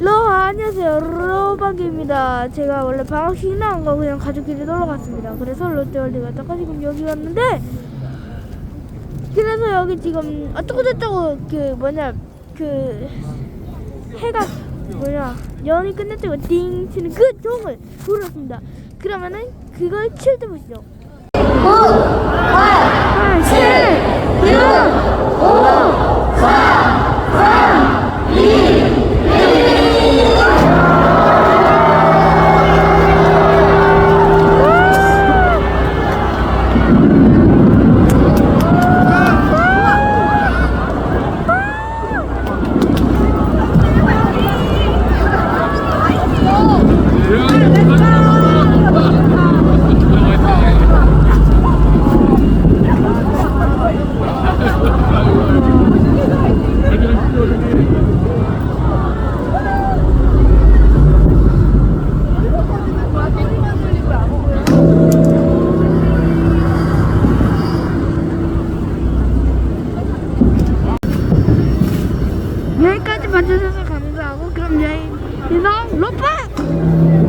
로 안녕하세요. 로박입니다. 제가 원래 방학 쉬나안거 그냥 가족끼리 놀러 갔습니다. 그래서 롯데월드 갔다가 지금 여기 왔는데 그래서 여기 지금 어쩌고 저쩌고 그 뭐냐 그 해가 뭐냐 연이 끝났다고 띵 치는 그 종을 불렀습니다. 그러면은 그걸 칠때 보시죠 여기까지